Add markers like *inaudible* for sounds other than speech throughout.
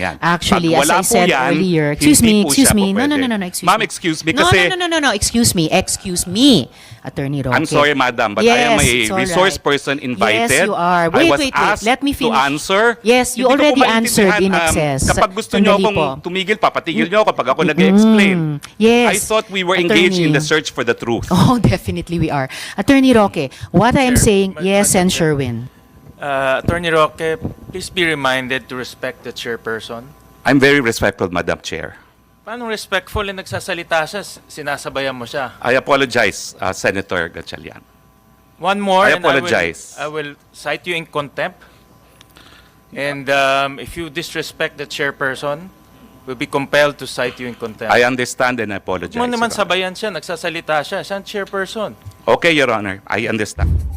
yan. Actually, Pag as I said yan, earlier, excuse me, excuse me. No, no, no, no, no, excuse Ma'am, me. excuse me No, kasi No, no, no, no, no, excuse me, excuse me, Attorney Roque. I'm sorry, madam, but I am Yes, a resource right. person invited. Yes, you are. I Wait, was wait, wait. Let me to finish. answer. Yes, you Hindi already answered in um, excess. kapag gusto niyo akong po. tumigil, papatigil niyo ako pag ako nag-explain. Mm, yes. I thought we were engaged in the Attorney. search for the truth. *laughs* Oh, definitely we are. Attorney Roque, what I am saying, yes, and. Sherwin. Uh, Attorney Roque, please be reminded to respect the chairperson. I'm very respectful, Madam Chair. Paano respectful na nagsasalita siya, sinasabayan mo siya? I apologize, uh, Senator Gatchalian. One more, I and I apologize. will, I will cite you in contempt. And um, if you disrespect the chairperson, we'll be compelled to cite you in contempt. I understand and I apologize. Mo naman sabayan siya, nagsasalita siya, siya ang chairperson. Okay, Your Honor. I understand.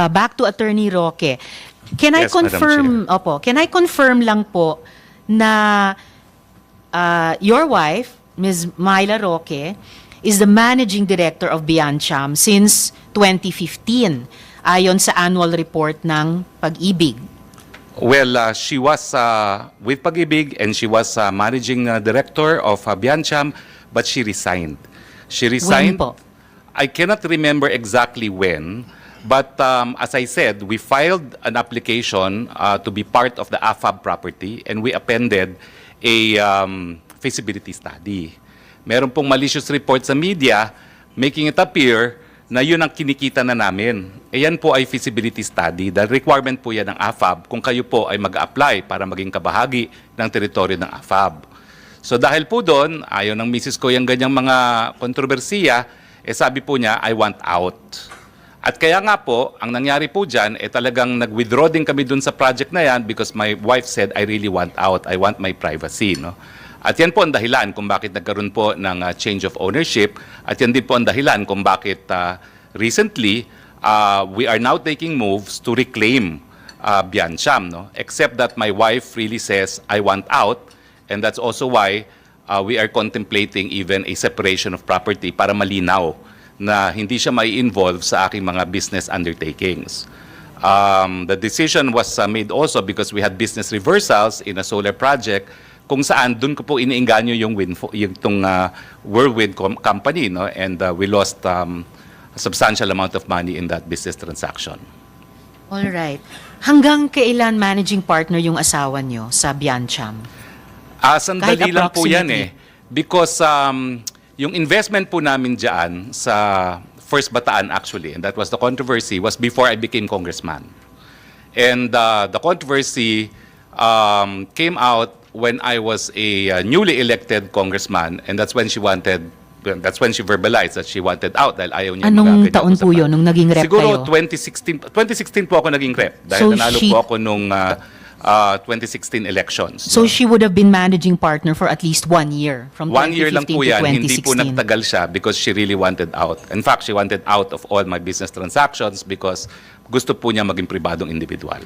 Uh, back to Attorney Roque. Can I Yes, Madam confirm, opo, can I confirm lang po na uh, your wife, Ms. Myla Roque, is the managing director of Biancham since 2015 ayon sa annual report ng Pag-ibig. Well, uh, she was uh, with Pag-ibig and she was uh, managing uh, director of uh, Biancham, but she resigned. She resigned. po? I cannot remember exactly when, but um, as I said, we filed an application uh, to be part of the AFAB property and we appended a um, feasibility study. Meron pong malicious report sa media making it appear na yun ang kinikita na namin. E po ay feasibility study. The requirement po yan ng AFAB kung kayo po ay mag-apply para maging kabahagi ng teritoryo ng AFAB. So dahil po doon, ayaw ng misis ko yung ganyang mga kontrobersiya, eh sabi po niya, I want out. At kaya nga po, ang nangyari po dyan, eh talagang nag-withdraw din kami dun sa project na yan because my wife said, I really want out. I want my privacy. No? At yan po ang dahilan kung bakit nagkaroon po ng uh, change of ownership. At yan din po ang dahilan kung bakit uh, recently, uh, we are now taking moves to reclaim uh, Biancham. No? Except that my wife really says, I want out. And that's also why uh, we are contemplating even a separation of property para malinaw na hindi siya may involve sa aking mga business undertakings. Um, the decision was uh, made also because we had business reversals in a solar project kung saan doon ko po iniinganyo yung win yung tong uh, Whirlwind com- company no and uh, we lost um, a substantial amount of money in that business transaction. All right. Hanggang kailan managing partner yung asawa nyo sa Biancham? Ah, sandali lang po yan eh. Because um, yung investment po namin dyan sa First Bataan actually, and that was the controversy, was before I became congressman. And uh, the controversy um, came out when I was a uh, newly elected congressman, and that's when she wanted, that's when she verbalized that she wanted out dahil ayaw niya Anong taon po yun, nung naging rep Siguro kayo? 2016, 2016 po ako naging rep dahil So nanalo she- po ako nung uh, uh, 2016 elections. So she would have been managing partner for at least one year, from 2015 One year lang po yan, 2016. hindi po nagtagal siya because she really wanted out. In fact, she wanted out of all my business transactions because gusto po niya maging pribadong individual.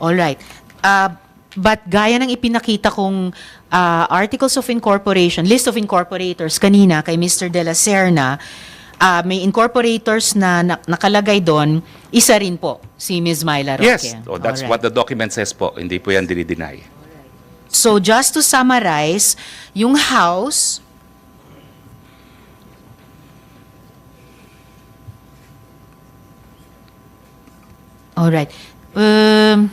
All right. Uh, but gaya ng ipinakita kong uh, articles of incorporation, list of incorporators kanina kay Mr. De La Serna, uh, may incorporators na, na- nakalagay doon, isa rin po si Ms. Myla Roque. Yes, oh, that's All right. what the document says po. Hindi po yan dinideny. So just to summarize, yung house All right. Um,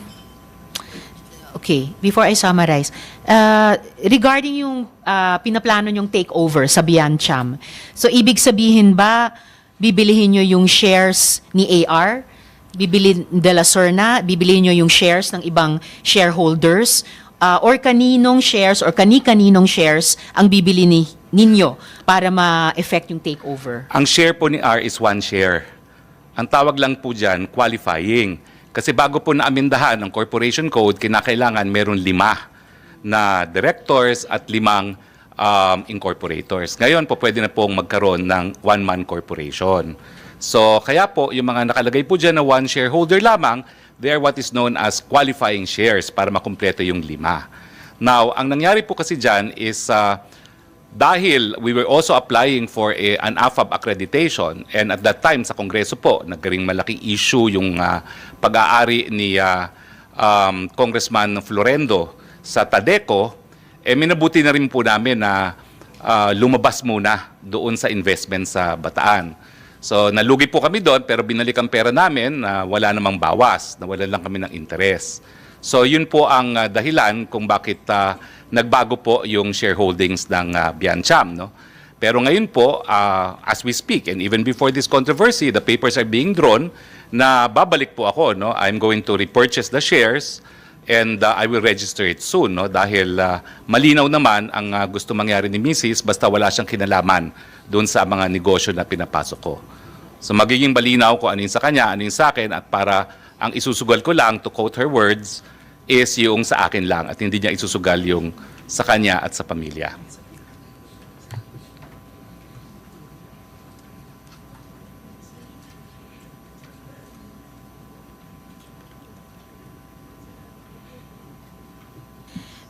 okay, before I summarize, uh, regarding yung uh, pinaplano yung takeover sa Biancham, so ibig sabihin ba, bibilihin nyo yung shares ni AR? Bibili de la Serna? Bibilihin nyo yung shares ng ibang shareholders? Uh, or kaninong shares or kani-kaninong shares ang bibili ni, ninyo para ma-effect yung takeover? Ang share po ni R is one share. Ang tawag lang po dyan, qualifying. Kasi bago po naamindahan ang corporation code, kinakailangan meron lima na directors at limang um, incorporators. Ngayon po pwede na pong magkaroon ng one-man corporation. So kaya po yung mga nakalagay po dyan na one shareholder lamang, they are what is known as qualifying shares para makumpleto yung lima. Now, ang nangyari po kasi dyan is uh, dahil we were also applying for a, an AFAB accreditation and at that time sa Kongreso po, nagkaring malaking issue yung ah, pag-aari ni ah, um, Congressman Florendo sa Tadeco, eh minabuti na rin po namin na ah, lumabas muna doon sa investment sa Bataan. So nalugi po kami doon pero binalik ang pera namin na wala namang bawas, na wala lang kami ng interest. So yun po ang ah, dahilan kung bakit ah, nagbago po yung shareholdings ng uh, Biancham. No? Pero ngayon po, ah, as we speak, and even before this controversy, the papers are being drawn na babalik po ako. No? I'm going to repurchase the shares and uh, I will register it soon. No? Dahil ah, malinaw naman ang ah, gusto mangyari ni Mrs. basta wala siyang kinalaman doon sa mga negosyo na pinapasok ko. So magiging malinaw kung ano yung sa kanya, ano sa akin, at para ang isusugal ko lang, to quote her words, is yung sa akin lang at hindi niya isusugal yung sa kanya at sa pamilya.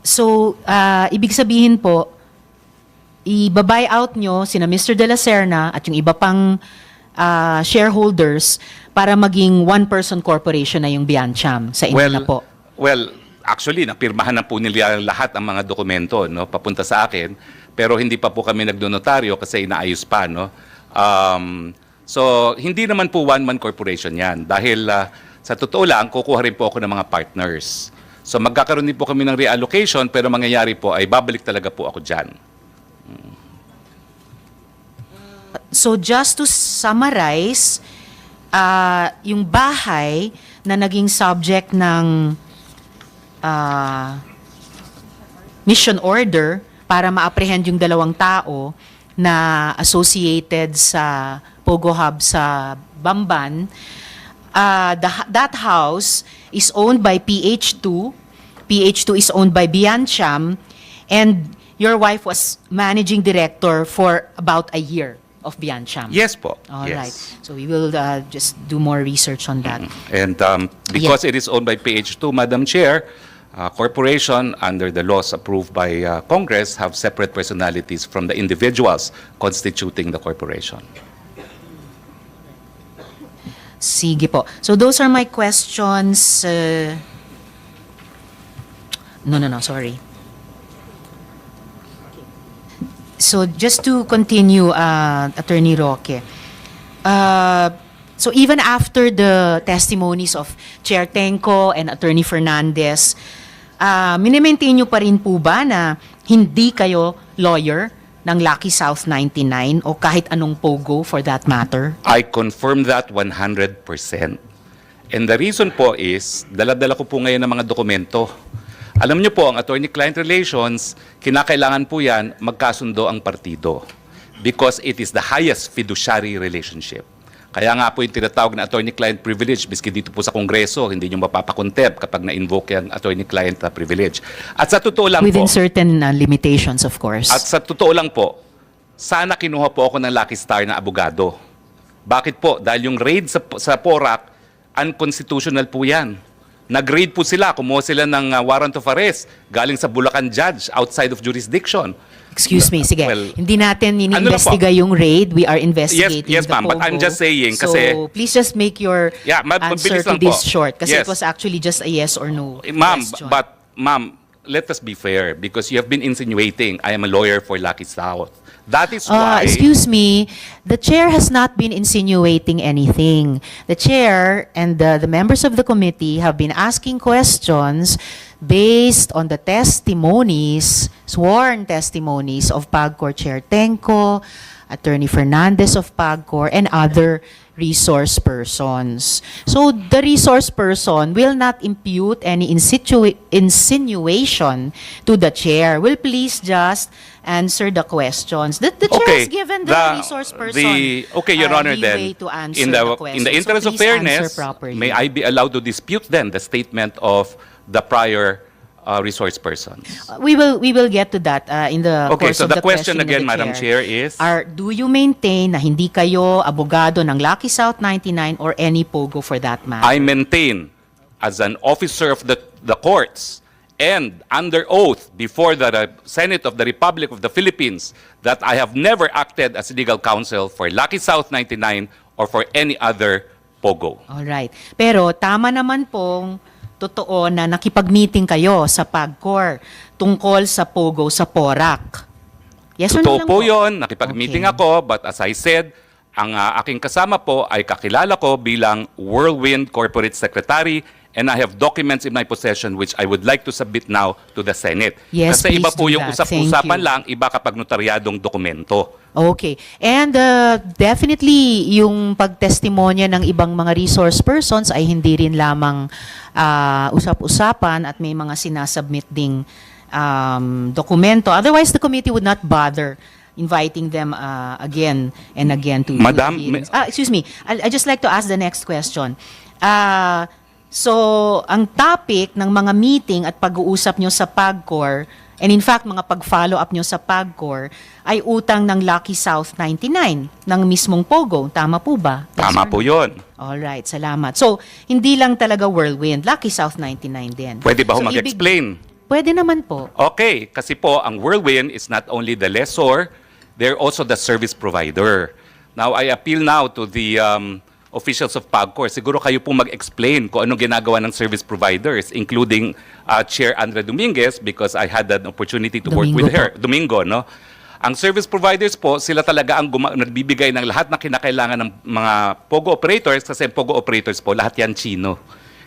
So, ah, ibig sabihin po, i-buy out nyo sina Mr. De La Serna at yung iba pang ah, shareholders para maging one-person corporation na yung Biancham sa inyo na po. Well, actually, napirmahan na po nila lahat ang mga dokumento no, papunta sa akin, pero hindi pa po kami nagdonotaryo kasi inaayos pa. No? Um, so, hindi naman po one-man corporation yan. Dahil ah, sa totoo lang, kukuha rin po ako ng mga partners. So, magkakaroon din po kami ng reallocation, pero mangyayari po ay babalik talaga po ako dyan. So just to summarize, ah, yung bahay na naging subject ng ah, mission order para ma-apprehend yung dalawang tao na associated sa Pogo Hub sa Bamban, ah, the- that house is owned by PH2. PH2 is owned by Biancham and your wife was managing director for about a year of Biancham. Yes po. All right. yes. So we will uh, just do more research on that. And um, because it is owned by PH2, Madam Chair, uh, corporation under the laws approved by uh, Congress have separate personalities from the individuals constituting the corporation. Sige po. So those are my questions. uh, no, no, no, sorry. So just to continue, uh, Attorney Roque, uh, so even after the testimonies of Chair Tenko and Attorney Fernandez, uh, minimaintain nyo pa rin po ba na hindi kayo lawyer ng Lucky South 99 o kahit anong POGO for that matter? I confirm that 100%. And the reason po is, dala-dala ko po ngayon ng mga dokumento. Alam niyo po, ang attorney-client relations, kinakailangan po yan magkasundo ang partido. Because it is the highest fiduciary relationship. Kaya nga po yung tinatawag na attorney-client privilege, miski dito po sa Kongreso, hindi nyo mapapakontep kapag na-invoke yung attorney-client uh, privilege. At sa totoo lang Within po, certain uh, limitations, of course. at sa totoo lang po, sana kinuha po ako ng Lucky Star na abogado. Bakit po? Dahil yung raid sa, sa PORAC, unconstitutional po yan. Nag-raid po sila, kumuha sila ng uh, warrant of arrest galing sa Bulacan judge outside of jurisdiction. Excuse me, sige. Well, Hindi natin ano iniimbestiga yung raid. We are investigating yes, the ma'am, but I'm just saying so, kasi- please just make your Yeah, ma- answer to this po. short. Kasi Yes. it was actually just a yes or no Ma'am, but ma'am, let us be fair because you have been insinuating I am a lawyer for Lucky South. That is Uh, why... excuse me, the chair has not been insinuating anything. The chair and the, the members of the committee have been asking questions based on the testimonies, sworn testimonies of PAGCOR Chair Tenko, Attorney Fernandez of PAGCOR, and other resource persons. So the resource person will not impute any insinuation to the chair. Will please just answer the questions. The, the chair Okay, has given the, the- resource person the- okay, Your uh, Honor, then, to answer in the, the, question. in the So interest of please answer fairness, may I be allowed to dispute then the statement of the prior uh, resource persons? Uh, We will we will get to that uh, in the Okay, course so of the the question again, the Madam Chair, is- Are, do you maintain na hindi kayo abogado ng Lucky South 99 or any POGO for that matter? I maintain as an officer of the, the courts and under oath before the Senate of the Republic of the Philippines that I have never acted as legal counsel for Lucky South 99 or for any other POGO. Alright. Pero tama naman pong totoo na nakipag-meeting kayo sa PAGCOR tungkol sa POGO sa PORAC. Yes or no Totoo lang po yun, nakipag-meeting Okay. ako, but as I said, ang ah, aking kasama po ay kakilala ko bilang Whirlwind Corporate Secretary and I have documents in my possession which I would like to submit now to the Senate. Yes, Kasi iba please po do yung that. usap-usapan you. lang, iba kapag notaryadong dokumento. Okay. And uh, definitely, yung pagtestimonya ng ibang mga resource persons ay hindi rin lamang ah, usap-usapan at may mga sinasubmit ding um, dokumento. Otherwise, the committee would not bother inviting them uh, again and again to Madam, Ah, excuse me. I, I just like to ask the next question. Ah, so, ang topic ng mga meeting at pag-uusap nyo sa PAGCOR, and in fact, mga pag-follow up nyo sa PAGCOR, ay utang ng Lucky South 99 ng mismong Pogo. Tama po ba? Yes Tama po yun. Alright, salamat. So, hindi lang talaga Whirlwind, Lucky South 99 din. Pwede ba ho So, mag-explain? Pwede naman po. Okay, kasi po ang Whirlwind is not only the lessor, they're also the service provider. Now, I appeal now to the um, officials of PAGCOR. Siguro kayo po mag-explain kung anong ginagawa ng service providers, including uh, Chair Andrea Dominguez because I had an opportunity to work Domingo with her. po. Domingo, no? Ang service providers po, sila talaga ang guma- nagbibigay ng lahat na kinakailangan ng mga POGO operators kasi ang POGO operators po, lahat yan Chino.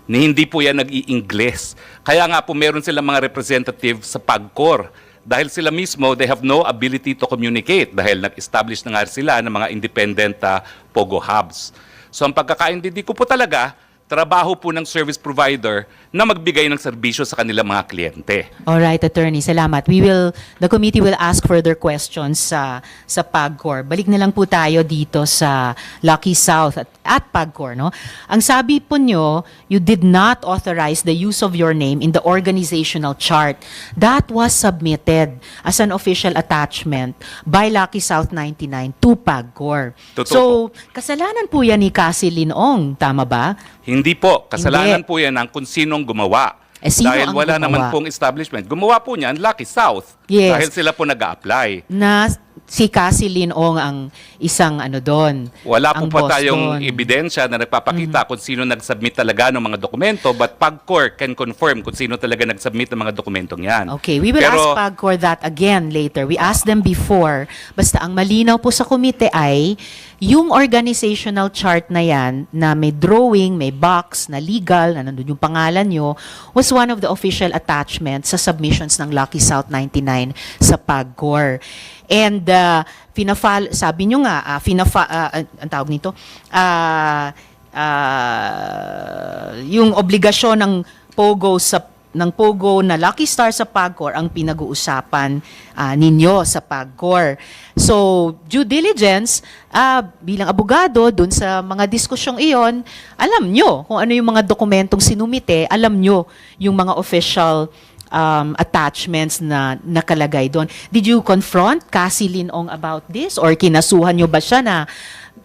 Ni hindi po yan nag-i-Ingles. Kaya nga po meron silang mga representative sa PAGCOR. Dahil sila mismo, they have no ability to communicate dahil nag-establish na nga sila ng mga independent ah, POGO hubs. So ang pagkakaintindi ko po talaga, trabaho po ng service provider na magbigay ng serbisyo sa kanilang mga kliyente. All right, attorney, salamat. We will the committee will ask further questions sa sa PAGCOR. Balik na lang po tayo dito sa Lucky South at, at PAGCOR, no? Ang sabi po nyo, you did not authorize the use of your name in the organizational chart. That was submitted as an official attachment by Lucky South 99 to PAGCOR. Totoo so, kasalanan po yan ni Cassie Linong, tama ba? Hindi po. Kasalanan Hindi. po yan ng kung sinong gumawa. Eh, sino Dahil ang wala gumawa? naman pong establishment. Gumawa po niyan, Lucky South. Yes. Dahil sila po nag apply na si Cassie Linong ang isang ano doon. Wala po pa tayong ebidensya na nagpapakita kung sino nag-submit talaga ng mga dokumento but PAGCOR can confirm kung sino talaga nag-submit ng mga dokumentong yan. Okay, we will Pero, ask PAGCOR that again later. We asked them before. Basta ang malinaw po sa komite ay yung organizational chart na yan na may drawing, may box na legal, na nandun yung pangalan nyo, was one of the official attachments sa submissions ng Lucky South 99 sa PAGCOR. And uh, pinafal, sabi nyo nga, uh, finafa, uh, an- ang tawag nito, ah, ah, yung obligasyon ng POGO sa ng POGO na Lucky Star sa PAGCOR ang pinag-uusapan ah, ninyo sa PAGCOR. So, due diligence, ah, bilang abogado, dun sa mga diskusyong iyon, alam nyo kung ano yung mga dokumentong sinumite, alam nyo yung mga official um, attachments na nakalagay doon. Did you confront Cassie Linong about this? Or kinasuhan nyo ba siya na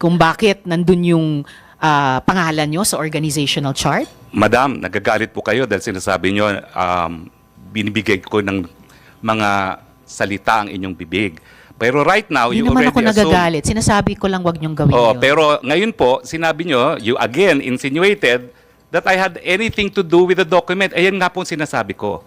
kung bakit nandun yung ah, pangalan nyo sa organizational chart? Madam, nagagalit po kayo dahil sinasabi nyo, um, binibigay ko ng mga salita ang inyong bibig. Pero right now, Hindi you naman already ako assume... nagagalit. Sinasabi ko lang wag niyong gawin Oh, yun. pero ngayon po, sinabi nyo, you again insinuated that I had anything to do with the document. Ayan nga po sinasabi ko.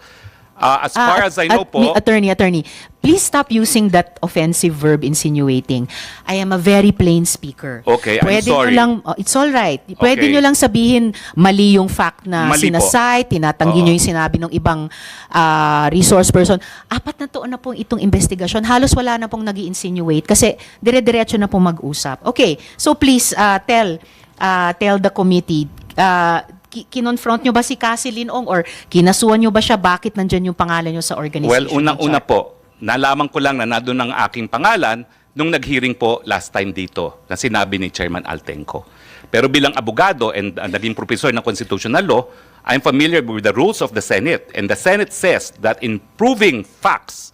Uh, as Ah, far at- as I know at- po, attorney, attorney, please stop using that offensive verb insinuating. I am a very plain speaker. Okay, I'm Pwede sorry. Nyo lang, oh, it's all right. Pwede Okay. nyo lang sabihin mali yung fact na Mali po. sinasite, tinatanggi Oo. nyo yung sinabi ng ibang ah, resource person. Apat na taon na pong itong investigasyon. Halos wala na pong nag insinuate kasi dire-diretso na pong mag-usap. Okay, so please ah, tell ah, tell the committee ki- kinonfront nyo ba si Cassie Linong or kinasuhan nyo ba siya bakit nandyan yung pangalan nyo sa organization? well, unang-una po, nalaman ko lang na nandun ang aking pangalan nung nag-hearing po last time dito na sinabi ni Chairman Altenco. Pero bilang abogado and uh, naging professor ng constitutional law, I'm familiar with the rules of the Senate. And the Senate says that in proving facts,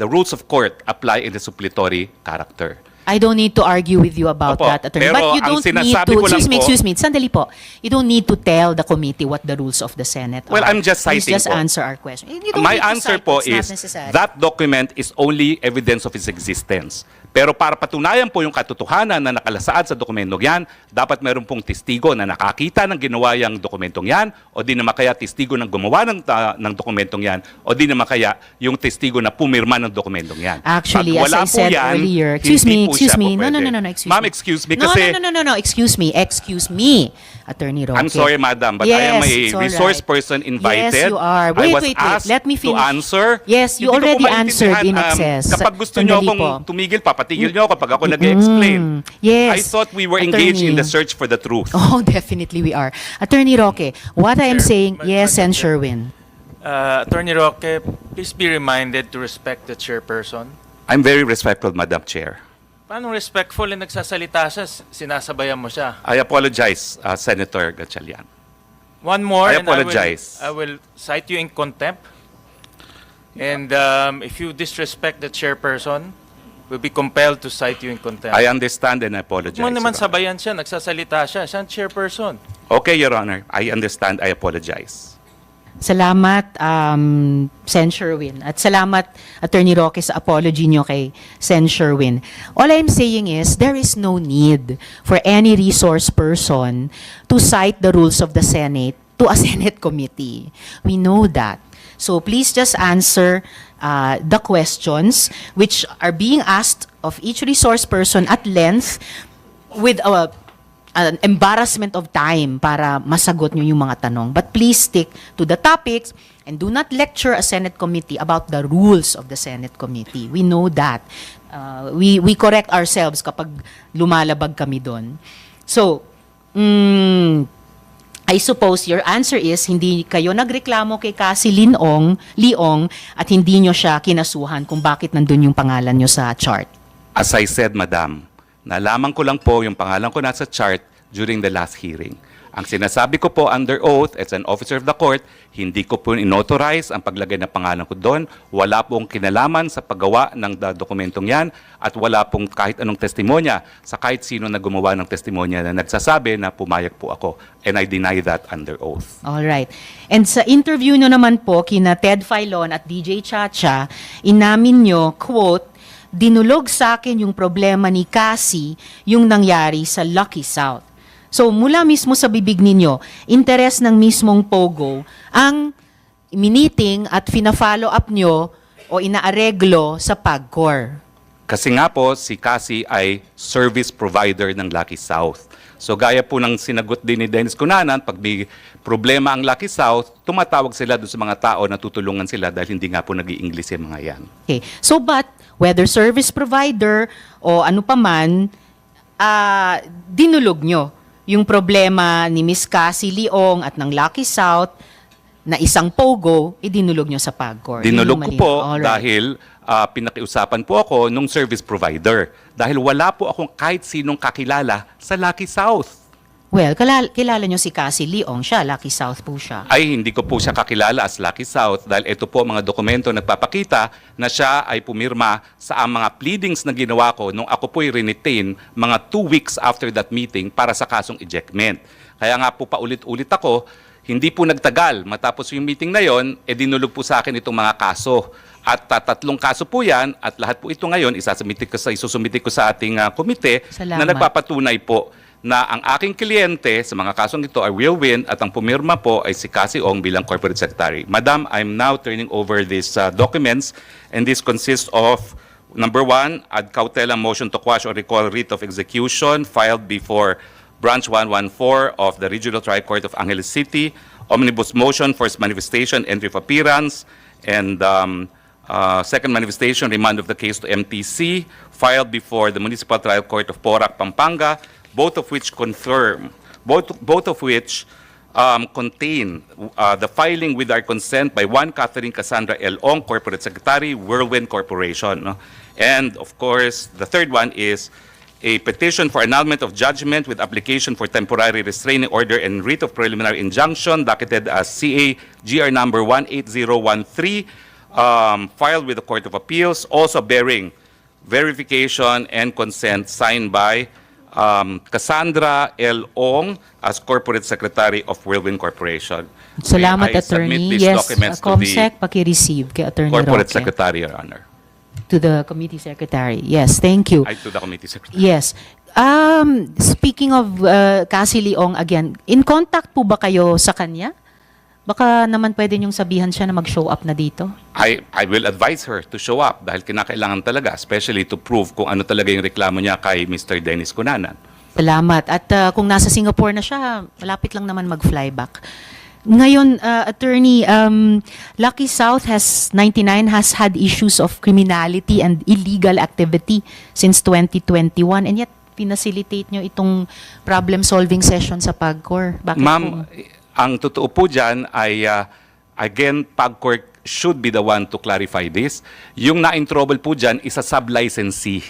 the rules of court apply in the suppletory character. I don't need to argue with you about Opo, that, attorney. pero But you ang don't need sinasabi to, ko lang excuse me, po- excuse me, sandali po. You don't need to tell the committee what the rules of the Senate Well, are. I'm just Please citing just po. answer our question. You don't My need to answer cite, po it's not is necessary. that document is only evidence of its existence. Pero para patunayan po yung katotohanan na nakalasaad sa dokumentong yan, dapat meron pong testigo na nakakita ng ginawa yung dokumentong yan, o di naman kaya testigo ng gumawa ng, ta- ng dokumentong yan, o di naman kaya yung testigo na pumirma ng dokumentong yan. Actually, Pag as wala I po said yan, earlier, excuse me, excuse me. No, no, no, no, no, excuse Ma'am, excuse me no, kasi... No, no, no, no, no, excuse me, excuse me, Attorney Roque. I'm sorry, madam, but I am Yes, a resource right. person invited. Yes, you are. I Wait, was wait, wait. asked Let me to finish. answer. Yes, you Hindi already answered in um, excess. kapag gusto niyo Sandali akong po. tumigil, papatigil niyo ako pag ako nag-explain. Mm, yes. I thought we were engaged in Attorney. the search for the truth. *laughs* Oh, definitely we are. Attorney Roque, what I am saying, yes, and. Sherwin. Uh, Attorney Roque, please be reminded to respect the chairperson. I'm very respectful, Madam Chair. Paano respectful na nagsasalita siya, sinasabayan mo siya? I apologize, uh, Senator Gatchalian. One more, I and I will, apologize. I will cite you in contempt. And um, if you disrespect the chairperson, we'll be compelled to cite you in contempt. I understand and I apologize. Mo naman sabayan siya, nagsasalita siya, siya ang chairperson. Okay, Your Honor. I understand. I apologize. Salamat, um, Sen Sherwin. At salamat, Attorney Roque, sa apology niyo kay Sen Sherwin. All I'm saying is, there is no need for any resource person to cite the rules of the Senate to a *laughs* Senate committee. We know that. So please just answer uh, the questions which are being asked of each resource person at length with a an embarrassment of time para masagot nyo yung mga tanong. But please stick to the topics and do not lecture a Senate committee about the rules of the Senate committee. We know that. Uh, we, we correct ourselves kapag lumalabag kami doon. So, mm, I suppose your answer is hindi kayo nagreklamo kay Kasi Linong, Liong at hindi nyo siya kinasuhan kung bakit nandun yung pangalan nyo sa chart. As I said, Madam, nalaman ko lang po yung pangalan ko nasa chart during the last hearing. Ang sinasabi ko po under oath as an officer of the court, hindi ko po inauthorize ang paglagay ng pangalan ko doon. Wala pong kinalaman sa paggawa ng dokumentong yan at wala pong kahit anong testimonya sa kahit sino na gumawa ng testimonya na nagsasabi na pumayag po ako. And I deny that under oath. All right. And sa interview nyo naman po kina Ted Filon at DJ Chacha, inamin nyo, quote, dinulog sa akin yung problema ni Cassie yung nangyari sa Lucky South. So mula mismo sa bibig ninyo, interes ng mismong Pogo ang miniting at fina-follow up nyo o inaareglo sa PAGCOR. Kasi nga po, si Cassie ay service provider ng Lucky South. So gaya po ng sinagot din ni Dennis Cunanan, pag may problema ang Lucky South, tumatawag sila doon sa mga tao na tutulungan sila dahil hindi nga po nag english yung mga yan. Okay. So but whether service provider o ano pa man, ah, dinulog nyo yung problema ni Miss Cassie Leong at ng Lucky South na isang pogo, idinulog nyo sa PAGCOR. Dinulog ko po Alright. dahil ah, pinakiusapan po ako nung service provider. Dahil wala po akong kahit sinong kakilala sa Lucky South. Well, kilala, kilala nyo si Cassie Leong. Siya, Lucky South po siya. ay hindi ko po siya kakilala as Lucky South dahil ito po mga dokumento nagpapakita na siya ay pumirma sa mga pleadings na ginawa ko nung ako po ay retain mga two weeks after that meeting para sa kasong ejectment. Kaya nga po paulit-ulit ako, hindi po nagtagal. Matapos yung meeting na yon, eh dinulog po sa akin itong mga kaso. At tatlong kaso po yan at lahat po ito ngayon isasubmit ko sa isusumite ko sa ating ah, komite Salamat. na nagpapatunay po na ang aking kliyente sa mga kasong ito ay will win at ang pumirma po ay si Cassie Ong bilang corporate secretary. Madam, I'm now turning over these uh, documents and this consists of number one, ad cautela motion to quash or recall writ of execution filed before Branch 114 of the Regional Trial Court of Angeles City, omnibus motion for manifestation, entry of appearance, and um, uh, second manifestation, remand of the case to MTC, filed before the Municipal Trial Court of Porac, Pampanga, both of which confirm, both, both of which um, contain uh, the filing with our consent by one Catherine Cassandra L. Ong, Corporate Secretary, Whirlwind Corporation. And of course, the third one is a petition for annulment of judgment with application for temporary restraining order and writ of preliminary injunction, docketed as CA GR number 18013, um, filed with the Court of Appeals, also bearing verification, and consent signed by um, Cassandra L. Ong as Corporate Secretary of Whirlwind Corporation. Salamat, May I submit attorney. these Yes, documents uh, to the COMSEC, paki-receive kay Attorney Corporate Roque. Secretary, Your Honor. To the committee secretary. Yes, thank you. Ay, to the Committee Secretary. Yes. Um, speaking of uh, Cassie Leong again, in contact po ba kayo sa kanya? Baka naman pwede niyong sabihan siya na mag-show up na dito. I, I will advise her to show up dahil kinakailangan talaga, especially to prove kung ano talaga yung reklamo niya kay Mr. Dennis Cunanan. Salamat. At uh, kung nasa Singapore na siya, malapit lang naman mag-fly back. Ngayon, uh, attorney, um, Lucky South has 99 has had issues of criminality and illegal activity since 2021 and yet pinacilitate nyo itong problem-solving session sa PAGCOR. Bakit po? Ang totoo po dyan ay, uh, again, PAGCOR should be the one to clarify this. Yung na-in-trouble po dyan is a sub-licensee.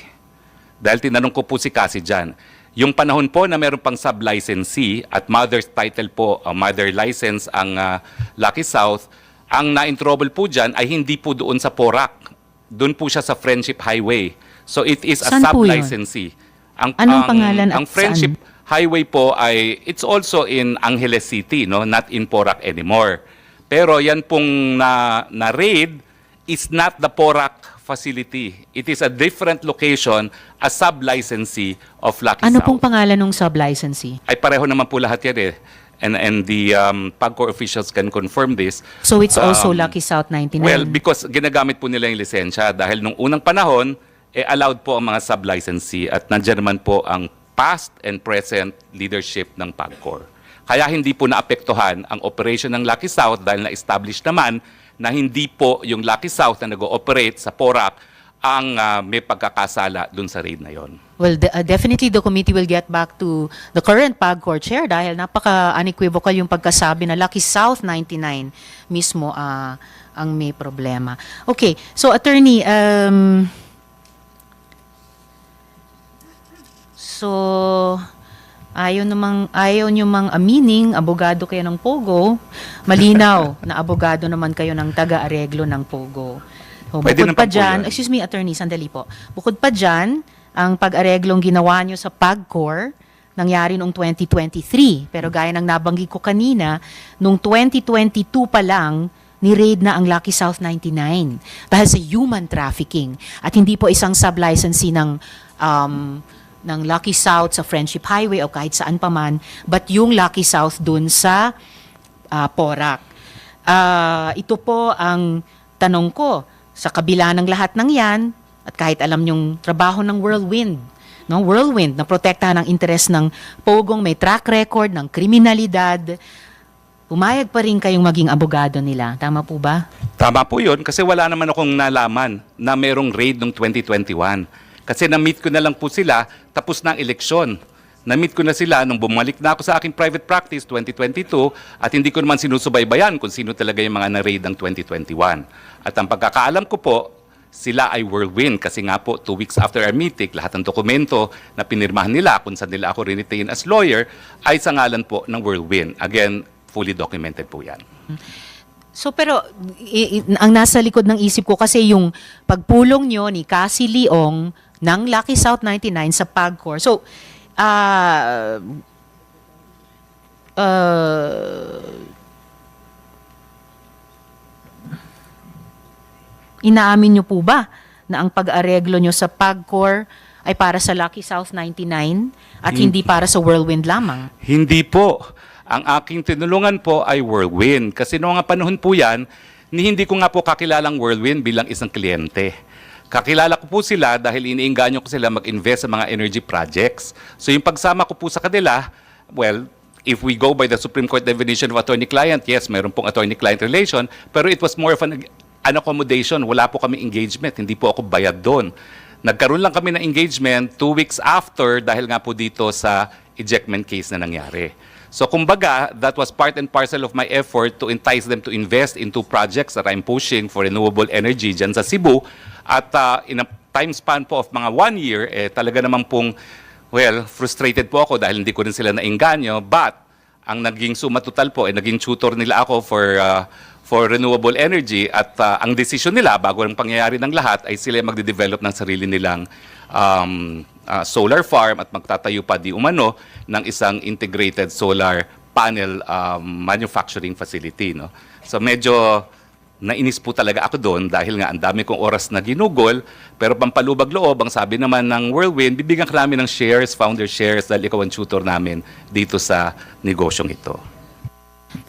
Dahil tinanong ko po si Cassie dyan. Yung panahon po na meron pang sub-licensee at mother's title po, uh, mother license ang uh, Lucky South, ang na-in-trouble po dyan ay hindi po doon sa Porac. Doon po siya sa Friendship Highway. So it is a Saan sub-licensee. Ang, Anong ang- pangalan at Ang Friendship saan? Highway po ay it's also in Angeles City, no, not in Porac anymore. Pero yan pong na na raid is not the Porac facility. It is a different location, a sub-licensee of Lucky Ano South. pong pangalan ng sub-licensee? ay pareho naman po lahat yan eh. And and the um, PAGCOR officials can confirm this. So it's also Um, Lucky South 99? Well, because ginagamit po nila yung lisensya dahil nung unang panahon, eh, allowed po ang mga sub-licensee at nandiyan naman po ang past and present leadership ng PAGCOR. Kaya hindi po naapektuhan ang operation ng Lucky South dahil na-establish naman na hindi po yung Lucky South na nag-ooperate sa PORAC ang ah, may pagkakasala dun sa raid na yon. Well, de- uh, definitely the committee will get back to the current PAGCOR chair dahil napaka-unequivocal yung pagkasabi na Lucky South 99 mismo ah, ang may problema. Okay, so attorney, um, so ayaw namang ayaw nyo mang amining abogado kayo ng Pogo, malinaw na abogado naman kayo ng taga-areglo ng Pogo. So, Pwede bukod pa dyan, excuse me attorney, sandali po. Bukod pa dyan, ang pag-areglong ginawa nyo sa PAGCOR, nangyari noong 2023. Pero gaya ng nabanggit ko kanina, noong 2022 pa lang, ni-raid na ang Lucky South 99 dahil sa human trafficking. At hindi po isang sub-licensee ng, um, ng Lucky South sa Friendship Highway o kahit saan pa man, but yung Lucky South dun sa ah, Porac. Ah, ito po ang tanong ko. Sa kabila ng lahat ng yan, at kahit alam yung trabaho ng Whirlwind, no? Whirlwind na protektahan ang interes ng Pogong may track record ng kriminalidad, pumayag pa rin kayong maging abogado nila. Tama po ba? Tama po yun kasi wala naman akong nalaman na merong raid noong 2021. Kasi na-meet ko na lang po sila tapos na ang eleksyon. Na-meet ko na sila nung bumalik na ako sa aking private practice 2022 at hindi ko naman sinusubaybayan kung sino talaga yung mga na-raid ng 2021. At ang pagkakaalam ko po, sila ay whirlwind kasi nga po two weeks after our meeting, lahat ng dokumento na pinirmahan nila kung saan nila ako retain as lawyer ay sa ngalan po ng whirlwind. Again, fully documented po yan. So pero i- i- ang nasa likod ng isip ko kasi yung pagpulong nyo ni Cassie Leong ng Lucky South 99 sa PAGCOR. So ah uh, inaamin nyo po ba na ang pag-areglo nyo sa PAGCOR ay para sa Lucky South 99 at hindi para sa Whirlwind lamang? Hindi po. Ang aking tinulungan po ay Whirlwind. Kasi noong nga panahon po yan, ni hindi ko nga po kakilalang Whirlwind bilang isang kliyente. Kakilala ko po sila dahil iniinganyo ko sila mag-invest sa mga energy projects. So yung pagsama ko po sa kanila, well, if we go by the Supreme Court definition of attorney-client, yes, mayroon pong attorney-client relation, pero it was more of an, an accommodation. Wala po kami engagement, hindi po ako bayad doon. Nagkaroon lang kami ng engagement two weeks after dahil nga po dito sa ejectment case na nangyari. So kumbaga, that was part and parcel of my effort to entice them to invest into projects that I'm pushing for renewable energy dyan sa Cebu. At uh, in a time span po of mga one year, eh, talaga naman pong, well, frustrated po ako dahil hindi ko rin sila nainganyo. But ang naging suma total po, eh, naging tutor nila ako for, uh, for renewable energy at uh, ang desisyon nila bago ang pangyayari ng lahat ay sila magde-develop ng sarili nilang um, uh, solar farm at magtatayo pa di umano ng isang integrated solar panel um, manufacturing facility no so medyo nainis po talaga ako doon dahil nga ang dami kong oras na ginugol pero pampalubag loob ang sabi naman ng Whirlwind bibigyan ka namin ng shares founder shares dahil ikaw ang tutor namin dito sa negosyong ito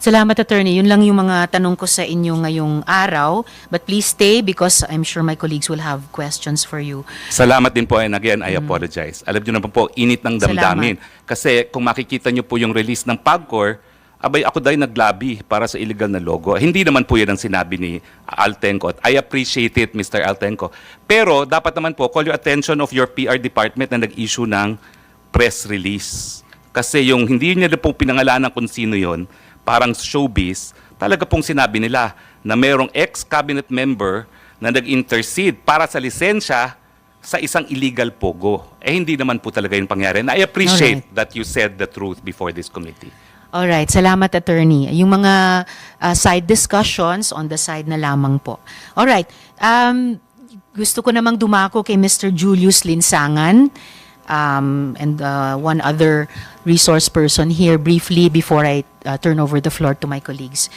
Salamat, attorney. Yun lang yung mga tanong ko sa inyo ngayong araw. But please stay because I'm sure my colleagues will have questions for you. Salamat din po and again, I apologize. Alam niyo naman po, init ng damdamin. Kasi kung makikita niyo po yung release ng PAGCOR, abay ako dahil naglabi para sa illegal na logo. Hindi naman po yan ang sinabi ni Altenco. I appreciate it, Mr. Altenco. Pero dapat naman po, call your attention of your PR department na nag-issue ng press release. Kasi yung hindi niya pong pinangalanan kung sino yon, parang showbiz, talaga pong sinabi nila na mayroong ex-cabinet member na nag-intercede para sa lisensya sa isang illegal pogo. Eh hindi naman po talaga yung pangyari. And I appreciate that you said the truth before this committee. All right, salamat attorney. Yung mga uh, side discussions on the side na lamang po. All right. Um gusto ko namang dumako kay Mr. Julius Linsangan um, and uh, one other resource person here briefly before I uh, turn over the floor to my colleagues.